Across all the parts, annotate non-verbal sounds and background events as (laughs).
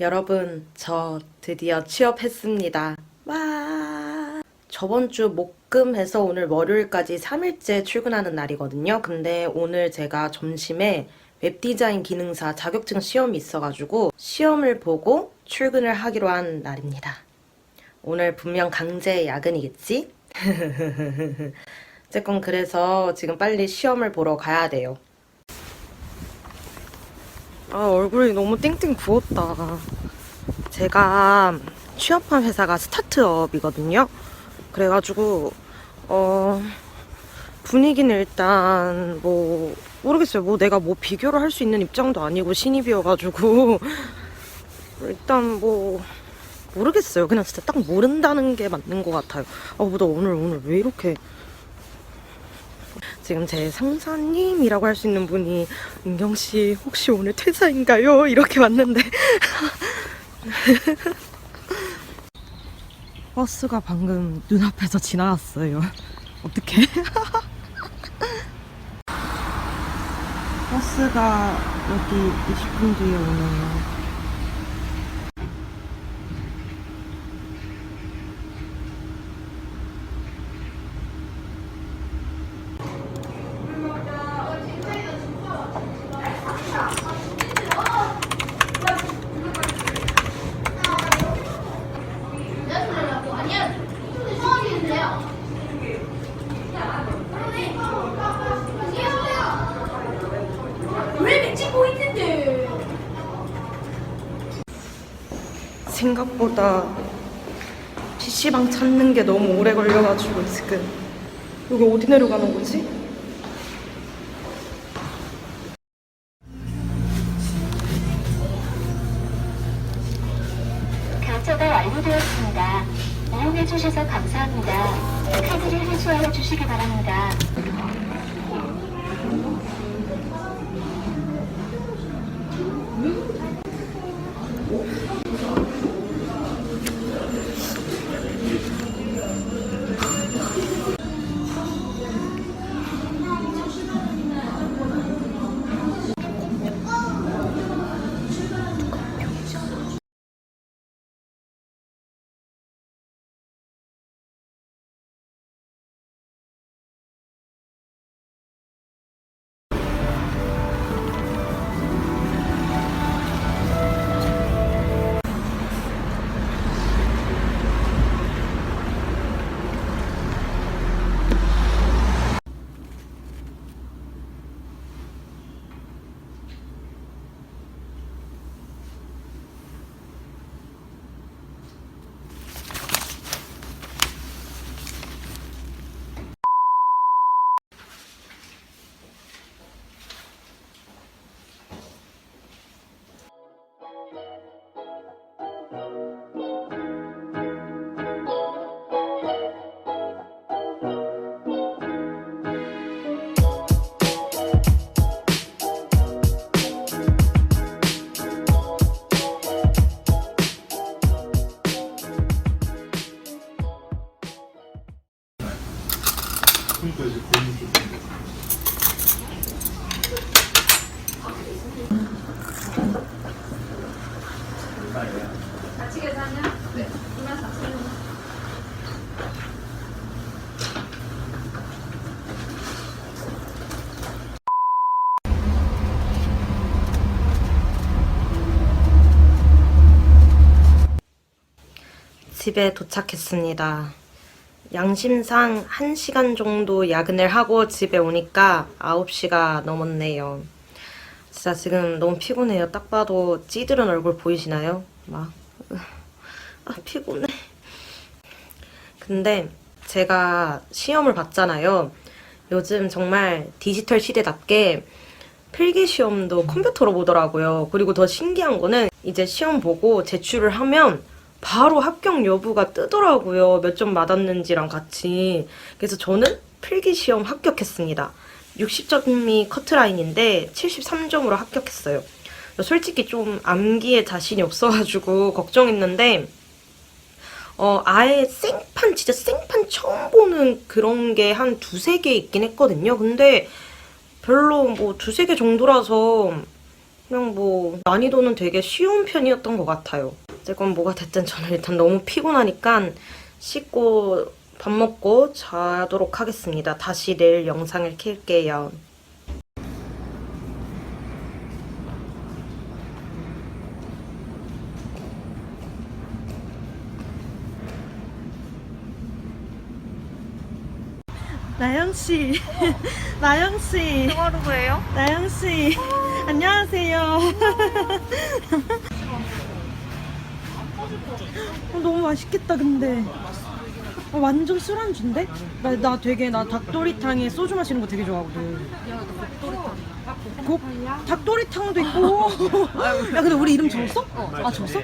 여러분, 저 드디어 취업했습니다. 와! 저번 주 목금 해서 오늘 월요일까지 3일째 출근하는 날이거든요. 근데 오늘 제가 점심에 웹디자인 기능사 자격증 시험이 있어가지고 시험을 보고 출근을 하기로 한 날입니다. 오늘 분명 강제 야근이겠지? (laughs) 어쨌건 그래서 지금 빨리 시험을 보러 가야 돼요. 아, 얼굴이 너무 땡땡 부었다. 제가 취업한 회사가 스타트업이거든요. 그래가지고, 어, 분위기는 일단, 뭐, 모르겠어요. 뭐 내가 뭐 비교를 할 수 있는 입장도 아니고 신입이어가지고, (laughs) 일단 뭐, 모르겠어요. 그냥 진짜 딱 모른다는 게 맞는 것 같아요. 아, 나 오늘, 오늘 왜 이렇게. 지금 제 상사님이라고 할 수 있는 분이 은경 씨 혹시 오늘 퇴사인가요? 이렇게 왔는데 (laughs) 버스가 방금 눈앞에서 지나갔어요. 어떻게? (laughs) 버스가 여기 20분 뒤에 오네요. 왜 맥찍고 있는데? 생각보다 PC방 찾는 게 너무 오래 걸려가지고 지금 여기 어디 내려가는 거지? 결제가 완료되었습니다. 이용해 주셔서 감사합니다. 카드를 회수하여 주시기 바랍니다. 그러니까 이제 고민 좀. 집에 도착했습니다. 양심상 1시간 정도 야근을 하고 집에 오니까 9시가 넘었네요. 진짜 지금 너무 피곤해요. 딱 봐도 찌들은 얼굴 보이시나요? 막, (laughs) 아, 피곤해. 근데 제가 시험을 봤잖아요. 요즘 정말 디지털 시대답게 필기 시험도 컴퓨터로 보더라고요. 그리고 더 신기한 거는 이제 시험 보고 제출을 하면 바로 합격 여부가 뜨더라고요. 몇 점 맞았는지랑 같이. 그래서 저는 필기 시험 합격했습니다. 60점이 커트라인인데 73점으로 합격했어요. 솔직히 좀 암기에 자신이 없어가지고 (laughs) 걱정했는데 어, 아예 생판, 진짜 생판 처음 보는 그런 게 한 두세 개 있긴 했거든요. 근데 별로 뭐 두세 개 정도라서 그냥 뭐 난이도는 되게 쉬운 편이었던 것 같아요. 어쨌건 뭐가 됐든 저는 일단 너무 피곤하니까 씻고 밥 먹고 자도록 하겠습니다. 다시 내일 영상을 킬게요. 나영 씨, (laughs) 나영 씨. 하루예요? 나영 씨, 안녕하세요. 어, 너무 맛있겠다, 근데. 어, 완전 술안주인데? 나, 나 되게, 나 닭도리탕에 소주 마시는 거 되게 좋아하거든. 닭도리탕. 닭도리탕도 있고. (laughs) 야, 근데 우리 이름 적었어? 아, 적었어?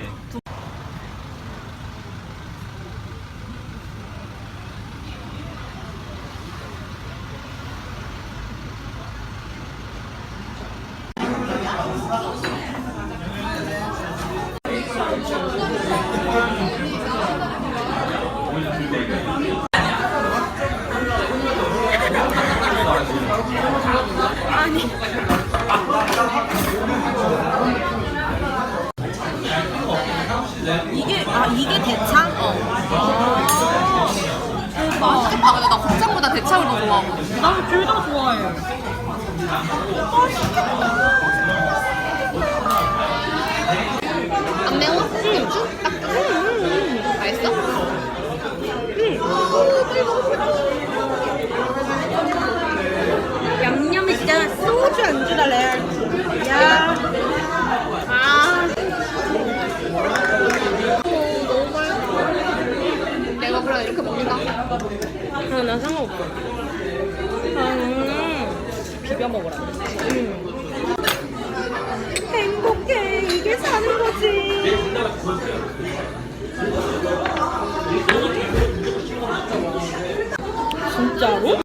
이게, 아, 이게 대창? 맛있겠다. 근데 나 곱창보다 대창을 더 좋아하고. 나는 둘다 좋아해. 안 매워? 응. 딱. 음. 맛있어? 양념이 진짜 소주 안주다, 레알. 야. 아. 내가 그래 이렇게 먹는다. 아, 난 상관없어. 아, 음. 비벼 먹어라. 음. 행복해. 이게 사는 거지. 진짜로?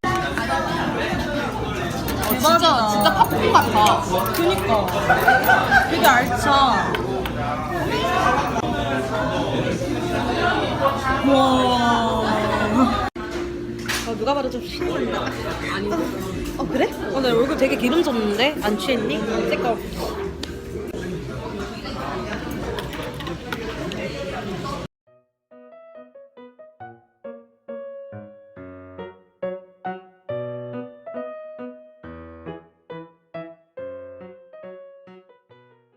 진짜 진짜 팝콘 같아. 그니까. 되게 알차. 누가 봐도 좀 신난다. 아니. 어, 그래? 어, 나 얼굴 되게 기름 졌는데? 안 취했니? 색깔.